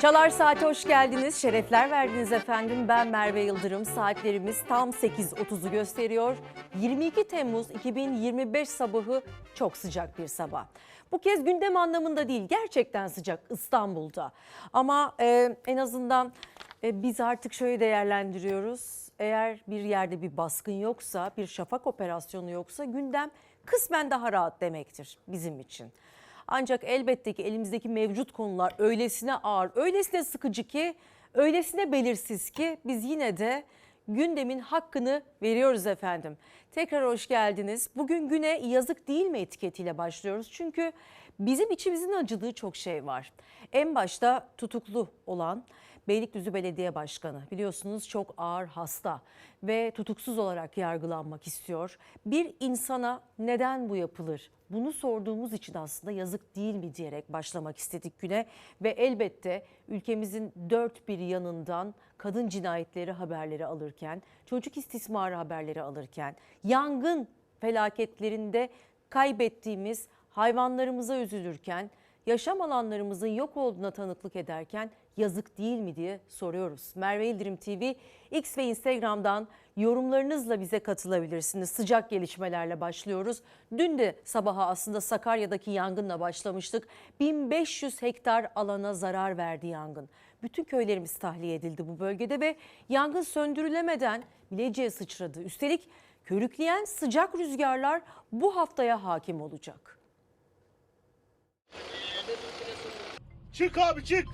Çalar Saat'e hoş geldiniz. Şerefler verdiniz efendim. Ben Merve Yıldırım. Saatlerimiz tam 8.30'u gösteriyor. 22 Temmuz 2025 sabahı çok sıcak bir sabah. Bu kez gündem anlamında değil, gerçekten sıcak İstanbul'da. Ama e, en azından e, biz artık şöyle değerlendiriyoruz. Eğer bir yerde bir baskın yoksa, bir şafak operasyonu yoksa gündem kısmen daha rahat demektir bizim için. Ancak elbette ki elimizdeki mevcut konular öylesine ağır, öylesine sıkıcı ki, öylesine belirsiz ki biz yine de gündemin hakkını veriyoruz efendim. Tekrar hoş geldiniz. Bugün güne yazık değil mi etiketiyle başlıyoruz. Çünkü bizim içimizin acıdığı çok şey var. En başta tutuklu olan Beylikdüzü Belediye Başkanı biliyorsunuz çok ağır hasta ve tutuksuz olarak yargılanmak istiyor. Bir insana neden bu yapılır? Bunu sorduğumuz için aslında yazık değil mi diyerek başlamak istedik güne ve elbette ülkemizin dört bir yanından kadın cinayetleri haberleri alırken, çocuk istismarı haberleri alırken, yangın felaketlerinde kaybettiğimiz hayvanlarımıza üzülürken, yaşam alanlarımızın yok olduğuna tanıklık ederken yazık değil mi diye soruyoruz. Merve İldirim TV X ve Instagram'dan yorumlarınızla bize katılabilirsiniz. Sıcak gelişmelerle başlıyoruz. Dün de sabaha aslında Sakarya'daki yangınla başlamıştık. 1500 hektar alana zarar verdi yangın. Bütün köylerimiz tahliye edildi bu bölgede ve yangın söndürülemeden Bilecik'e sıçradı. Üstelik körükleyen sıcak rüzgarlar bu haftaya hakim olacak. Çık abi çık.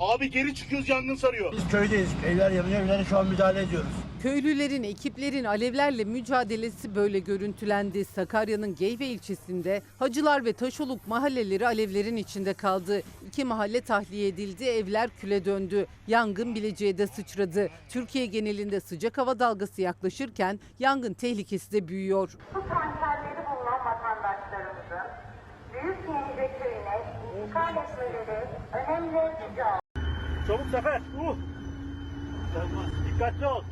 Abi geri çıkıyoruz yangın sarıyor. Biz köydeyiz. Evler yanıyor. Evlere şu an müdahale ediyoruz. Köylülerin, ekiplerin alevlerle mücadelesi böyle görüntülendi. Sakarya'nın Geyve ilçesinde Hacılar ve Taşoluk mahalleleri alevlerin içinde kaldı. İki mahalle tahliye edildi, evler küle döndü. Yangın Bilecik'e de sıçradı. Türkiye genelinde sıcak hava dalgası yaklaşırken yangın tehlikesi de büyüyor. Su santralleri önemli rica Çabuk Sefer. Uh. Dikkatli ol.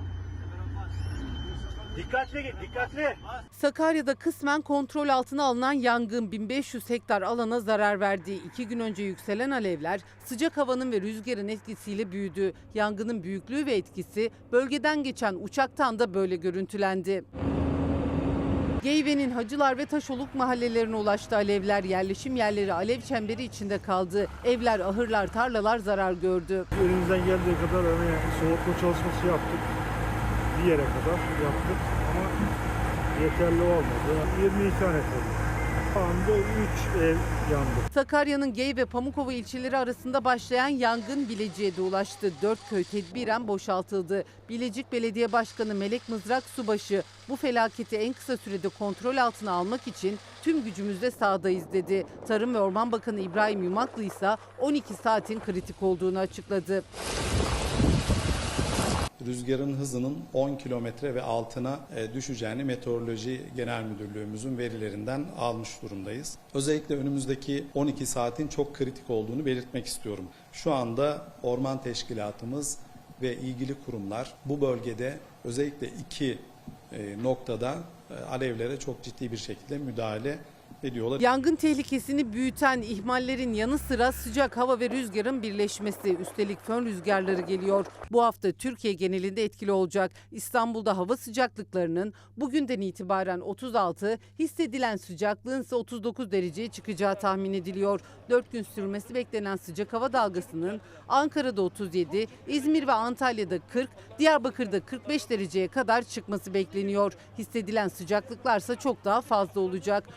Dikkatli git dikkatli. Sakarya'da kısmen kontrol altına alınan yangın 1500 hektar alana zarar verdi. İki gün önce yükselen alevler sıcak havanın ve rüzgarın etkisiyle büyüdü. Yangının büyüklüğü ve etkisi bölgeden geçen uçaktan da böyle görüntülendi. Geyve'nin Hacılar ve Taşoluk mahallelerine ulaştı alevler. Yerleşim yerleri alev çemberi içinde kaldı. Evler, ahırlar, tarlalar zarar gördü. Elimizden geldiği kadar hani soğutma çalışması yaptık. Bir yere kadar yaptık ama yeterli olmadı. 22 tane kaldı. Anda 3 ev yandı. Sakarya'nın Gey ve Pamukova ilçeleri arasında başlayan yangın Bilecik'e de ulaştı. Dört köy tedbiren boşaltıldı. Bilecik Belediye Başkanı Melek Mızrak Subaşı bu felaketi en kısa sürede kontrol altına almak için tüm gücümüzle sahadayız dedi. Tarım ve Orman Bakanı İbrahim Yumaklı ise 12 saatin kritik olduğunu açıkladı. Rüzgarın hızının 10 kilometre ve altına e, düşeceğini Meteoroloji Genel Müdürlüğümüzün verilerinden almış durumdayız. Özellikle önümüzdeki 12 saatin çok kritik olduğunu belirtmek istiyorum. Şu anda Orman Teşkilatımız ve ilgili kurumlar bu bölgede özellikle iki e, noktada e, alevlere çok ciddi bir şekilde müdahale ediyorlar. Yangın tehlikesini büyüten ihmallerin yanı sıra sıcak hava ve rüzgarın birleşmesi. Üstelik fön rüzgarları geliyor. Bu hafta Türkiye genelinde etkili olacak. İstanbul'da hava sıcaklıklarının bugünden itibaren 36, hissedilen sıcaklığın ise 39 dereceye çıkacağı tahmin ediliyor. 4 gün sürmesi beklenen sıcak hava dalgasının Ankara'da 37, İzmir ve Antalya'da 40, Diyarbakır'da 45 dereceye kadar çıkması bekleniyor. Hissedilen sıcaklıklarsa çok daha fazla olacak.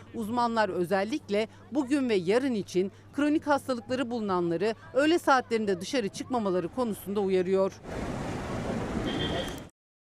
Uzmanlar özellikle bugün ve yarın için kronik hastalıkları bulunanları öğle saatlerinde dışarı çıkmamaları konusunda uyarıyor.